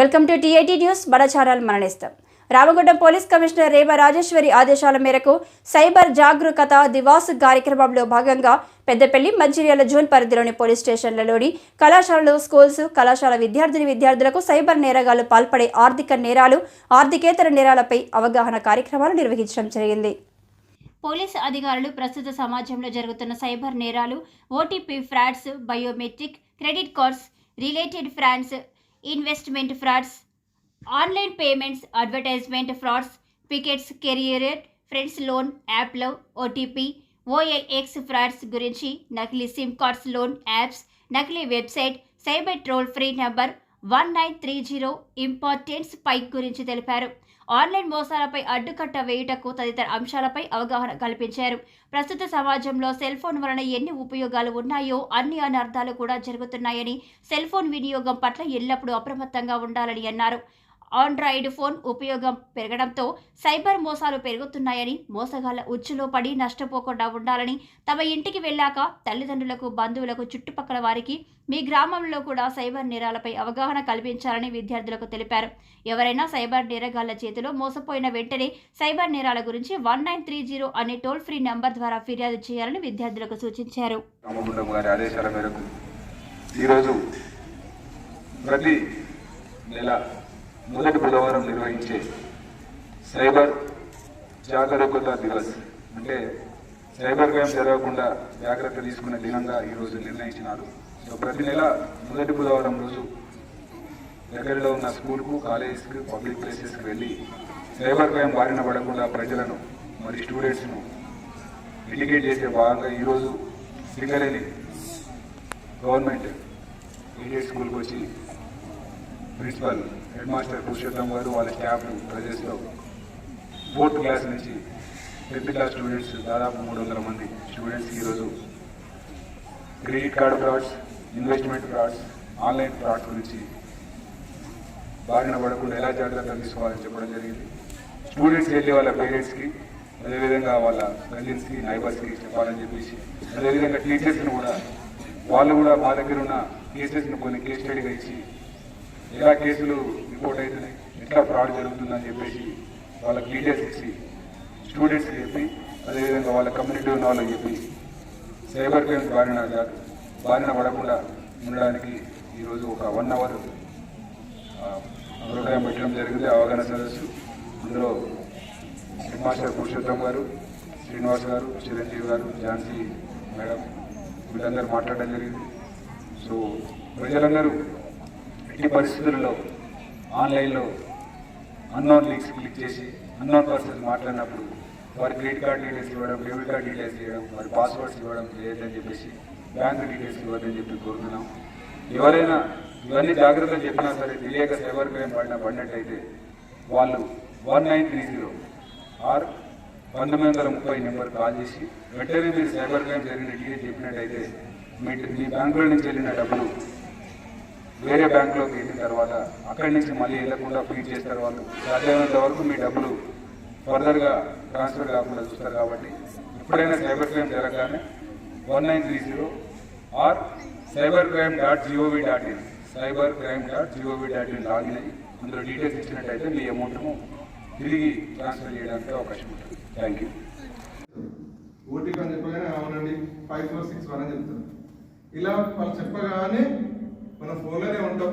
Welcome to TIT news బడచారాలు మరణిస్తాం Ramagundam police commissioner రేవ Rajeshwari ఆదేశాల మేరకు సైబర్ జాగరూకత దివాస్ కార్యక్రమంలో భాగంగా పెద్దపల్లి మంచిర్యాల జోన్ పరిధిలోని పోలీస్ స్టేషన్లలోని కళాశాలలు స్కూల్స్ కళాశాల విద్యార్థిని విద్యార్థులకు సైబర్ నేరగాలు పాల్పడే ఆర్థిక నేరాలు ఆర్థికేతర నేరాలపై అవగాహన కార్యక్రమాలు నిర్వహించడం జరిగింది పోలీసు అధికారులు ప్రస్తుత సమాజంలో జరుగుతున్న సైబర్ నేరాలు OTP frauds biometric credit cards related frauds investment frauds online payments advertisement frauds pickets career friends loan యాప్లో ఓటీపీ ఓఎల్ఎక్స్ ఫ్రాడ్స్ గురించి నకిలీ సిమ్ కార్డ్స్ లోన్ యాప్స్ నకిలీ website cyber toll free number one nine three zero importance పైక్ గురించి తెలిపారు online మోసాలపై అడ్డుకట్ట వేయుటకు తదితర అంశాలపై అవగాహన కల్పించారు ప్రస్తుత సమాజంలో సెల్ ఫోన్ వలన ఎన్ని ఉపయోగాలు ఉన్నాయో అన్ని అనర్థాలు కూడా జరుగుతున్నాయని సెల్ ఫోన్ వినియోగం పట్ల ఎల్లప్పుడూ అప్రమత్తంగా ఉండాలని అన్నారు ఆండ్రాయిడ్ ఫోన్ ఉపయోగం పెరగడంతో సైబర్ మోసాలు పెరుగుతున్నాయని మోసగాళ్ల ఉచ్చులో పడి నష్టపోకుండా ఉండాలని తమ ఇంటికి వెళ్ళాక తల్లిదండ్రులకు బంధువులకు చుట్టుపక్కల వారికి మీ గ్రామంలో కూడా సైబర్ నేరాలపై అవగాహన కల్పించాలని విద్యార్థులకు తెలిపారు ఎవరైనా సైబర్ నేరగాళ్ల చేతిలో మోసపోయిన వెంటనే సైబర్ నేరాల గురించి వన్ నైన్ త్రీ జీరో అనే టోల్ ఫ్రీ నంబర్ ద్వారా ఫిర్యాదు చేయాలని విద్యార్థులకు సూచించారు ఈరోజు ప్రతి నెల మొదటి బుధవారం నిర్వహించే సైబర్ జాగరూకత దివస్ అంటే సైబర్ క్రైమ్ జరగకుండా జాగ్రత్త తీసుకునే దినంగా ఈరోజు నిర్ణయించినారు సో ప్రతి నెల మొదటి బుధవారం రోజు దగ్గరలో ఉన్న స్కూల్కు కాలేజెస్కి పబ్లిక్ ప్లేసెస్కి వెళ్ళి సైబర్ క్రైమ్ బారిన పడకుండా ప్రజలను మరి స్టూడెంట్స్ను ఇండికేట్ చేసే భాగంగా ఈరోజు సింగరేణి గవర్నమెంట్ ఇండియన్ స్కూల్కి వచ్చి ప్రిన్సిపల్ హెడ్ మాస్టర్ పురుషోత్తం గారు వాళ్ళ స్టాఫ్లు ప్రజెస్లో ఫోర్త్ క్లాస్ నుంచి టెన్త్ క్లాస్ స్టూడెంట్స్ దాదాపు మూడు వందల మంది స్టూడెంట్స్ ఈరోజు credit card frauds investment frauds online frauds గురించి బారిన పడకుండా ఎలా జాగ్రత్త తీసుకోవాలని చెప్పడం జరిగింది స్టూడెంట్స్ వెళ్ళే వాళ్ళ పేరెంట్స్కి అదేవిధంగా వాళ్ళ గల్లీస్కి నైబర్స్కి చెప్పాలని చెప్పేసి అదేవిధంగా టీచర్స్ని కూడా వాళ్ళు కూడా మా దగ్గర ఉన్న కేసెస్ని కొన్ని కేస్ స్టడీగా ఇచ్చి ఇలా కేసులు రిపోర్ట్ అవుతున్నాయి ఇట్లా ఫ్రాడ్ జరుగుతుందని చెప్పేసి వాళ్ళకి డీటెయిల్స్ ఇచ్చి స్టూడెంట్స్కి చెప్పి అదేవిధంగా వాళ్ళ కమ్యూనిటీ ఉన్న వాళ్ళకి చెప్పి సైబర్ క్రైమ్స్ బారిన బారిన పడకుండా ఉండడానికి ఈరోజు ఒక వన్ అవర్ ప్రోగ్రామ్ పెట్టడం జరిగింది అవగాహన సదస్సు అందులో హెడ్ మాస్టర్ పురుషోత్తం గారు శ్రీనివాస్ గారు చిరంజీవి గారు ఝాన్సీ మేడం వీళ్ళందరూ మాట్లాడడం జరిగింది సో ప్రజలందరూ ఎట్టి పరిస్థితుల్లో ఆన్లైన్లో అన్నోన్ లింక్స్ క్లిక్ చేసి అన్నోన్ పర్సన్ మాట్లాడినప్పుడు వారి క్రెడిట్ కార్డ్ డీటెయిల్స్ ఇవ్వడం డెబిట్ కార్డ్ డీటెయిల్స్ ఇవ్వడం వారి పాస్వర్డ్స్ ఇవ్వడం లేదని చెప్పేసి బ్యాంక్ డీటెయిల్స్ ఇవ్వద్దని చెప్పి కోరుతున్నాం ఎవరైనా ఇవన్నీ జాగ్రత్తలు చెప్పినా సరే తెలియక సైబర్ క్రైమ్ పడిన పడినట్టయితే వాళ్ళు one nine three zero or పంతొమ్మిది వందల ముప్పై నెంబర్ కాల్ చేసి వెంటనే మీరు సైబర్ క్రైమ్ జరిగిన డీటెయిల్స్ చెప్పినట్టయితే మీ మీ బ్యాంకులో నుంచి వెళ్ళిన డబ్బులు వేరే బ్యాంక్లో వేసిన తర్వాత అక్కడి నుంచి మళ్ళీ వెళ్ళకుండా ఫీడ్ చేస్తారు వాళ్ళు సాధ్యమైనంత వరకు మీ డబ్బులు ఫర్దర్గా ట్రాన్స్ఫర్ కాకుండా చూస్తారు కాబట్టి ఎప్పుడైనా cyber crime జరగగానే one nine three zero or cyber crime dot G O V dot in cyber crime dot G O V dot in login అయ్యి అందులో డీటెయిల్స్ ఇచ్చినట్టయితే మీ అమౌంట్ను తిరిగి ట్రాన్స్ఫర్ చేయడానికి అవకాశం ఉంటుంది థ్యాంక్ యూ ఓటీపీ అని చెప్పగానే అవునండి ఫైవ్ ఫోర్ సిక్స్ వన్ అని చెప్తారు ఇలా వాళ్ళు చెప్పగానే మనం ఫోన్లోనే ఉంటాం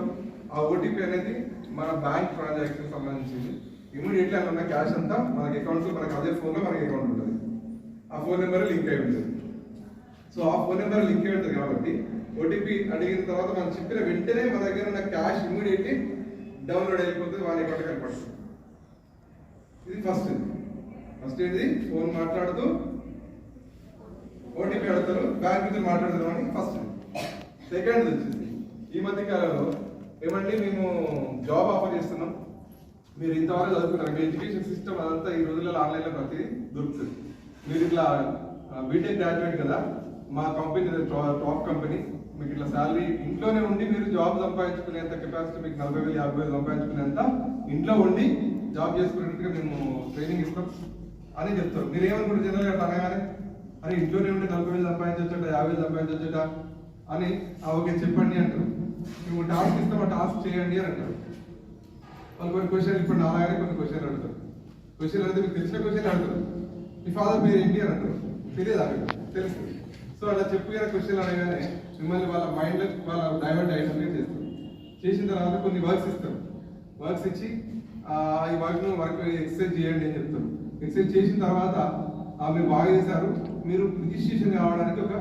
ఆ ఓటీపీ అనేది మన బ్యాంక్ ట్రాన్సాక్షన్ సంబంధించింది ఇమీడియట్లీ ఉన్న క్యాష్ అంతా మనకి అకౌంట్లో మనకి అదే ఫోన్లో మనకి అకౌంట్ ఉంటుంది ఆ ఫోన్ నెంబర్ లింక్ అయి ఉంటుంది సో ఆ ఫోన్ నెంబర్ లింక్ అయి ఉంటుంది కాబట్టి ఓటీపీ అడిగిన తర్వాత మనం చెప్పిన వెంటనే మన దగ్గర ఉన్న క్యాష్ ఇమీడియట్లీ డౌన్లోడ్ అయిపోతుంది వాళ్ళ అకౌంట్ కనపడుతుంది ఇది ఫస్ట్ ఫస్ట్ ఇది ఫోన్ మాట్లాడుతూ ఓటీపీ అడుగుతారు బ్యాంక్ నుంచి మాట్లాడుతున్నామని ఫస్ట్ సెకండ్ వచ్చింది ఈ మధ్య కాలంలో ఏమండి మేము జాబ్ ఆఫర్ చేస్తున్నాం మీరు ఇంతవరకు చదువుకున్నారు మీ ఎడ్యుకేషన్ సిస్టమ్ అదంతా ఈ రోజులలో ఆన్లైన్లో ప్రతి దొరుకుతుంది మీరు ఇట్లా బీటెక్ గ్రాడ్యుయేట్ కదా మా కంపెనీ టాప్ కంపెనీ మీకు ఇట్లా శాలరీ ఇంట్లోనే ఉండి మీరు జాబ్ సంపాదించుకునేంత కెపాసిటీ మీకు నలభై వేలు యాభై వేలు సంపాదించుకునేంత ఇంట్లో ఉండి జాబ్ చేసుకునేట్టుగా మేము ట్రైనింగ్ ఇస్తాం అని చెప్తారు మీరు ఏమనుకుంటారు జనరల్గా అనగానే అరే ఇంట్లోనే ఉండి నలభై వేలు సంపాదించొచ్చట యాభై వేలు సంపాదించొచ్చట అని ఓకే చెప్పండి అంటారు మేము టాస్క్ ఇస్తాం ఆ టాస్క్ చేయండి అని అంటారు వాళ్ళు కొన్ని క్వశ్చన్లు ఇప్పుడు నాలాగానే కొన్ని క్వశ్చన్లు అడుగుతారు క్వశ్చన్లు అడిగితే మీకు తెలిసిన క్వశ్చన్ అడుగుతారు మీ ఫాదర్ మీరు ఏంటి అని అంటారు తెలియదు అక్కడ తెలుసు సో అలా చెప్పుకునే క్వశ్చన్లు అడగానే మిమ్మల్ని వాళ్ళ మైండ్ వాళ్ళ డైవర్ట్ అయ్యేటట్టు చేస్తారు చేసిన తర్వాత కొన్ని వర్క్స్ ఇస్తారు వర్క్స్ ఇచ్చి ఈ వర్క్ వర్క్ ఎక్సర్సైజ్ చేయండి అని చెప్తారు ఎక్సర్సైజ్ చేసిన తర్వాత మీరు బాగా చేశారు మీరు రిజిస్ట్రేషన్ కావడానికి ఒక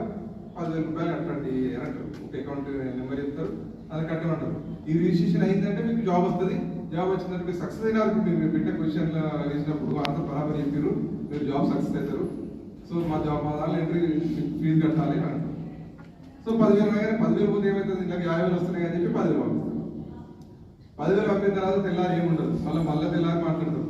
పదివేల రూపాయలు కట్టండి అని అంటారు ఒక అకౌంట్ నెంబర్ చెప్తారు అది కట్టమంటారు ఈ రిజిస్ట్రేషన్ అయిందంటే మీకు జాబ్ వస్తుంది జాబ్ వచ్చిందంటే మీరు సక్సెస్ అయినారు మీరు పెట్టే క్వశ్చన్ వేసినప్పుడు అంత బరాబర్ చెప్పారు మీరు జాబ్ సక్సెస్ అవుతారు సో మా జాబ్ మా దాంట్లో ఎంట్రీ ఫీజు కట్టాలి అని సో పదివేలు కానీ పదివేలు పోతే ఏమవుతుంది ఇలా యాభై వేలు వస్తున్నాయి అని చెప్పి పదివేలు పంపిస్తారు పదివేలు పంపిన తర్వాత తెల్లారి ఏముండదు మళ్ళీ మళ్ళీ తెల్లారి మాట్లాడతారు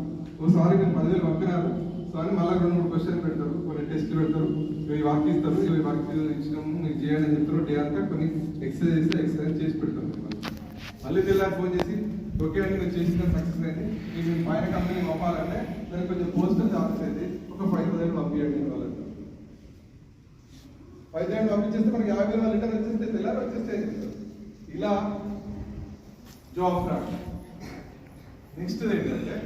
ఓసారి మీరు పదివేలు పంపినారు సో అని మళ్ళీ రెండు మూడు క్వశ్చన్ పెడతారు టెస్ట్ పెడతారు ఇవి వర్క్ ఇస్తారు ఇవి వర్క్ ఇచ్చినాము ఇది చేయాలని చెప్తారు డే అంతా కొన్ని ఎక్సర్సైజ్ ఎక్సర్సైజ్ చేసి పెడతారు మళ్ళీ తెల్లారి ఫోన్ చేసి ఓకే అండి మీరు చేసిన సక్సెస్ అయితే మీకు పైన కంపెనీ పంపాలంటే దానికి కొంచెం పోస్టల్ ఛార్జెస్ అయితే ఒక ఫైవ్ థౌసండ్ పంపించండి వాళ్ళకి ఫైవ్ థౌసండ్ పంపించేస్తే మనకి యాభై వేల లీటర్ వచ్చేస్తే తెల్లారి వచ్చేస్తే ఇలా జాబ్ ఫ్రాడ్ నెక్స్ట్ ఏంటంటే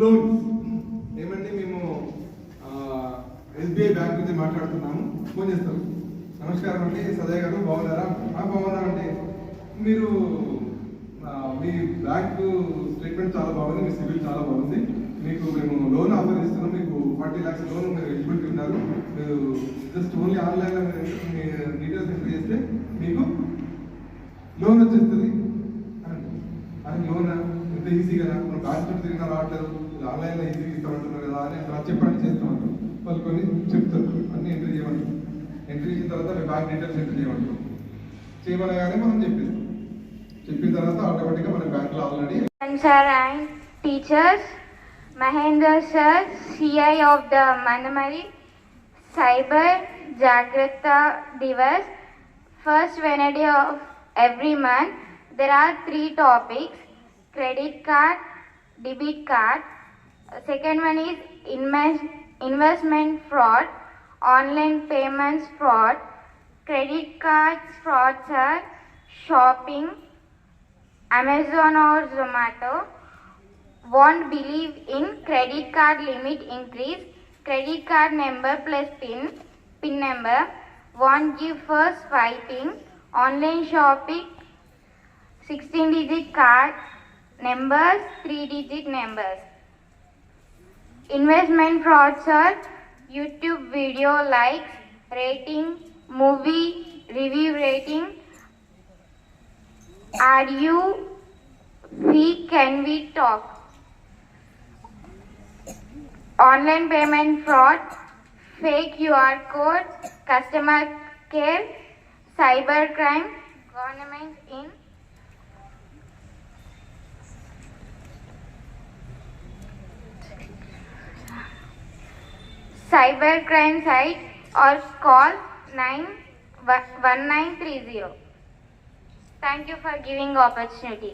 లోన్స్ ఎస్బీఐ బ్యాంక్ నుంచి మాట్లాడుతున్నాము ఫోన్ చేస్తారు నమస్కారం అండి సదయ్య గారు బాగున్నారా బాగున్నారా అండి మీరు మీ బ్యాంక్ స్టేట్మెంట్ చాలా బాగుంది మీ సిబిల్ చాలా బాగుంది మీకు మేము లోన్ ఆఫర్ ఇస్తున్నాం మీకు ఫార్టీ ల్యాక్స్ లోన్ మీరు ఎలిజిబిలిటీ ఉన్నారు మీరు జస్ట్ ఓన్లీ ఆన్లైన్లో మీ డీటెయిల్స్ ఎంటర్ చేస్తే మీకు లోన్ వచ్చేస్తుంది అది లోన్ ఎంత ఈజీ కదా మనం బ్యాంక్ చుట్టూ రావట్లేదు ఆన్లైన్లో ఈజీగా ఇస్తామంటున్నారు కదా అని చెప్పండి చేస్తే వాళ్ళు కొన్ని చెప్తారు అన్నీ ఎంట్రీ చేయమంటారు ఎంట్రీ చేసిన తర్వాత మీ బ్యాంక్ డీటెయిల్స్ ఎంట్రీ చేయమంటారు చేయమనగానే మనం చెప్పేస్తాం చెప్పిన తర్వాత ఆటోమేటిక్గా మన బ్యాంక్లో already teachers Mahender sir CI of the మనమరి cyber Jagratha Diwas first Wednesday of every month there are three topics credit card debit card second one is investment investment fraud, online payments fraud, credit cards frauds are shopping, Amazon or Zomato won't believe in credit card limit increase, credit card number plus PIN, PIN number, won't give first swiping, online shopping, 16 digit card numbers, 3 digit numbers. Investment frauds are YouTube video likes, rating, movie review rating. Are you we can we talk? Online payment fraud, fake QR code, customer care, cyber crime, government in Cybercrime site or call 191930. Thank you for giving the opportunity.